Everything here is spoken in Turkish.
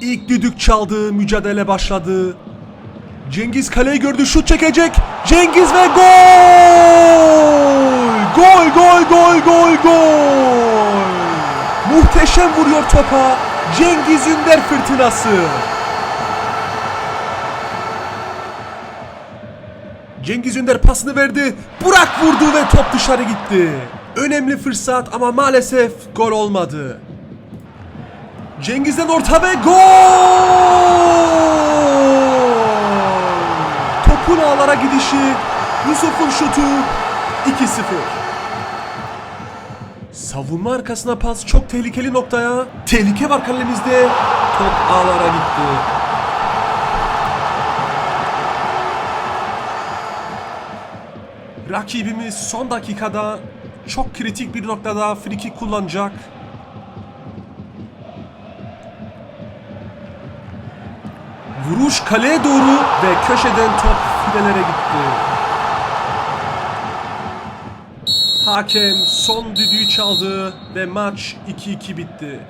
İlk düdük çaldı, mücadele başladı. Cengiz kaleyi gördü, şut çekecek. Cengiz ve gol! Gol, gol, gol, gol, gol! Muhteşem vuruyor topa. Cengiz Ünder fırtınası. Cengiz Ünder pasını verdi. Burak vurdu ve top dışarı gitti. Önemli fırsat ama maalesef gol olmadı. Cengiz'den orta ve gol! Topun ağlara gidişi, Yusuf'un şutu 2-0. Savunma arkasına pas çok tehlikeli noktaya. Tehlike var kalemizde. Top ağlara gitti. Rakibimiz son dakikada çok kritik bir noktada friki kullanacak. Vuruş kaleye doğru ve köşeden top filelere gitti. Hakem son düdüğü çaldı ve maç 2-2 bitti.